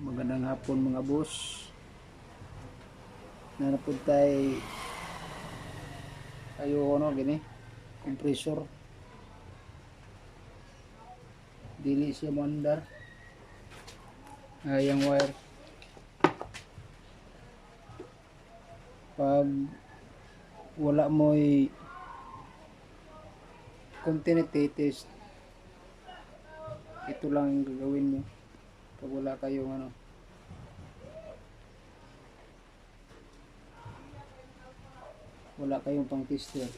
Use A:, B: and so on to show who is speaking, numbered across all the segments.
A: Magandang hapon mga boss. Nanapod tayo ayo ano gini compressor. Dili siya mandar. Ayang wire. Pag wala mo'y continuity test ito lang ang gagawin nyo pag wala kayong ano. Wala kayong pang tester.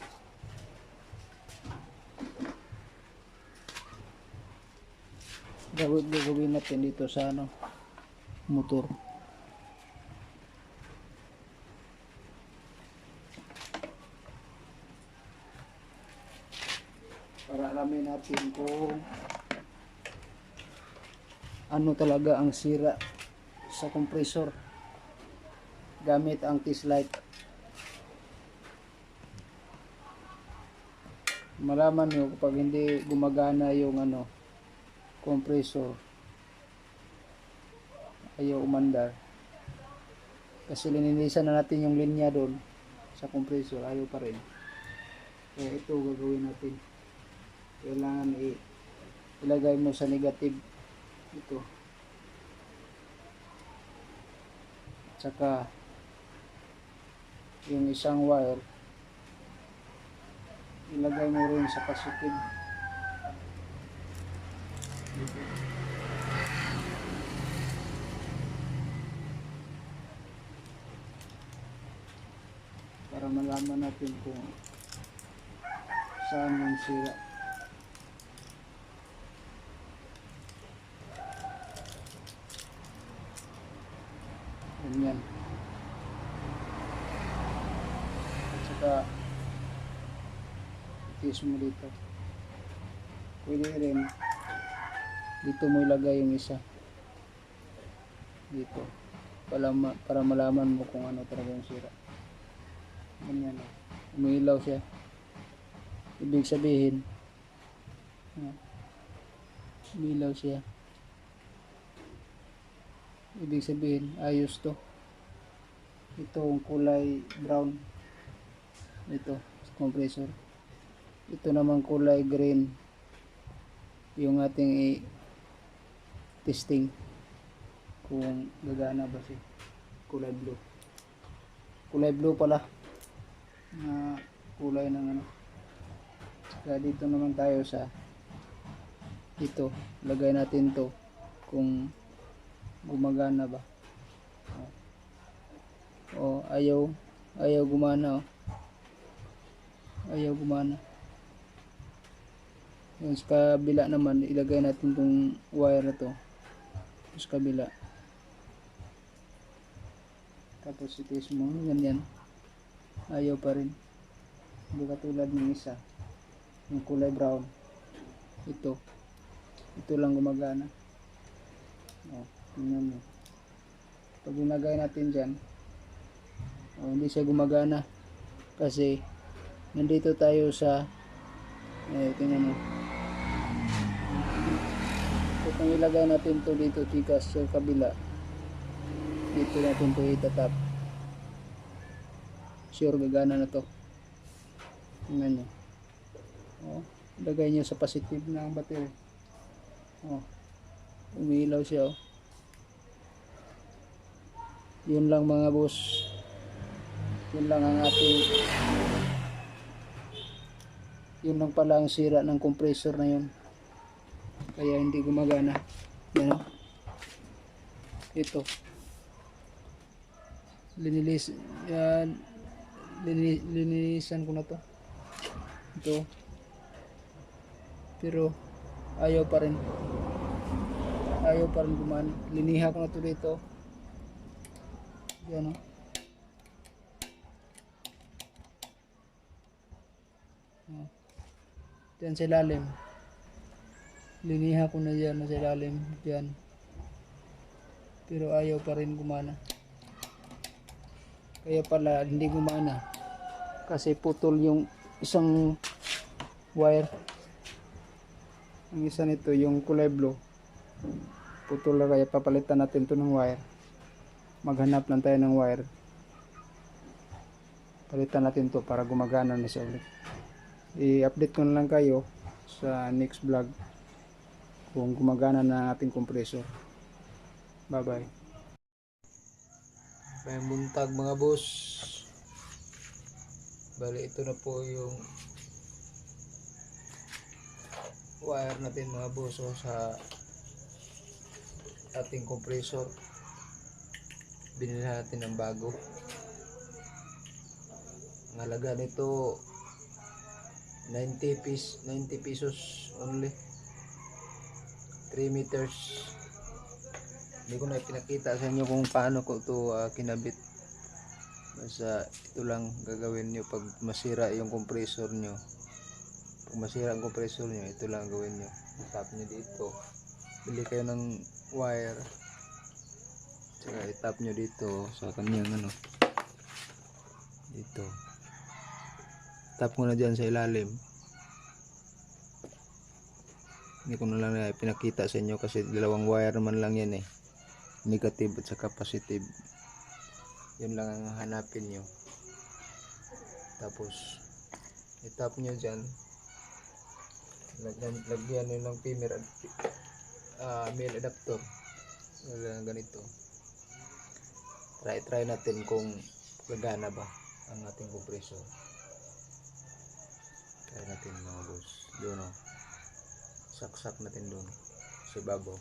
A: Gawin gagawin natin dito sa ano motor. Para alamin natin kung ano talaga ang sira sa compressor? Gamit ang T-Slite malaman nyo kapag hindi gumagana yung ano compressor ayaw umandar. Kasi lininisan na natin yung linya doon sa compressor ayaw pa rin. Kaya ito gagawin natin. Kailangan ilagay mo sa negative ito tsaka yung isang wire ilagay mo rin sa positive. Para malaman natin kung saan yung sira Ganyan. Saka, itis mo dito. Pwede rin, dito mo ilagay yung isa. Dito. Para, ma- para malaman mo kung ano talaga yung sira. Ganyan. oh. Umilaw siya. Ibig sabihin, ah, umilaw siya. Ibig sabihin, ayos to. Ito ang kulay brown. Ito, compressor. Ito naman kulay green. Yung ating i- testing kung gagana ba si kulay blue. Kulay blue pala. Na kulay ng ano. Kaya dito naman tayo sa ito. Lagay natin to kung gumagana ba o ayaw ayaw gumana oh. Ayaw gumana. Yung sa kabila naman ilagay natin tong wire na to. Sa kabila. Tapos itis mo ganyan ayaw pa rin. Hindi katulad ng isa. Yung kulay brown. Ito. Ito lang gumagana. Oh Tingnan mo. Pag ilagay natin dyan, oh, hindi siya gumagana. Kasi, nandito tayo sa, eh, tingnan mo. So, kung ilagay natin to dito, tikas sa kabila, dito natin to itatap. Sure, gagana na to. Tingnan nyo. Oh, ilagay nyo sa positive ang battery. Oh, umilaw siya, oh yun lang mga boss yun lang ang ating yun lang pala ang sira ng compressor na yun. Kaya hindi gumagana. Yan o ito. Linilis yan lini, linilisan ko na to. Ito. Pero ayaw pa rin. Ayaw pa rin gumana liniha ko na to dito. Yan o. Oh. Diyan sa ilalim. Liniha ko na dyan sa ilalim. Diyan. Pero ayaw pa rin gumana. Kaya pala hindi gumana. Kasi putol yung isang wire. Ang isa nito yung kulay blue. putol na kaya papalitan natin to ng wire maghanap lang tayo ng wire palitan natin to para gumagana na siya ulit i-update ko na lang kayo sa next vlog kung gumagana na ating compressor. Bye bye may buntag mga boss. Bali ito na po yung wire natin mga boss oh, sa ating compressor. Binili natin ng bago. Ang halaga nito 90 pis 90 pesos only. 3 meters. Hindi ko na pinakita sa inyo kung paano ko ito ah, kinabit. Basta ito lang gagawin nyo pag masira yung compressor nyo. Pag masira ang compressor nyo ito lang gawin nyo. Tap nyo dito. Bili kayo ng wire. Tsaka itap nyo dito sa kanyang ano. Dito mo na dyan sa ilalim. Hindi ko na lang na pinakita sa inyo kasi dalawang wire naman lang yan eh. Negative at saka positive. Yun lang ang hanapin nyo. Tapos itap nyo dyan. Lagyan, lagyan nyo ng pimer uh, male adapter ganito. Try try natin kung gagana ba ang ating compressor try natin mga boss. Doon o saksak natin doon. Sa babaw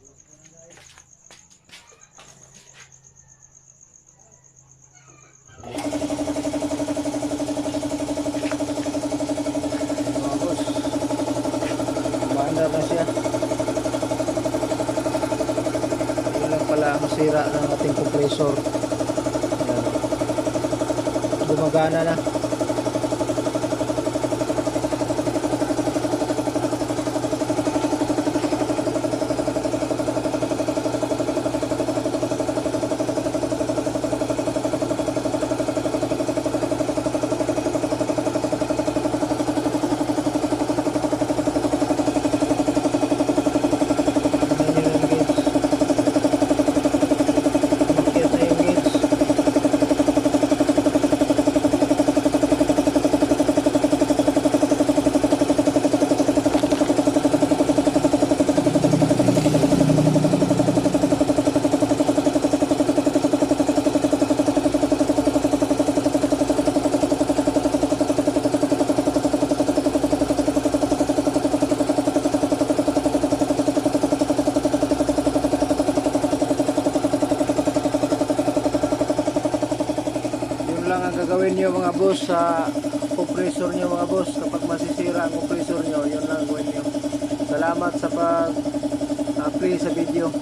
A: mga boss Maandar na siya. Yun lang pala ang masira ng ating compressor. Ayan. gumagana na Ayan yun ang gauge. Umakyat na yung gauge. Yun lang ang gagawin nyo mga boss sa compressor nyo mga boss. Kapag masisira ang compressor nyo yun lang gawin nyo salamat sa pag uh, play sa video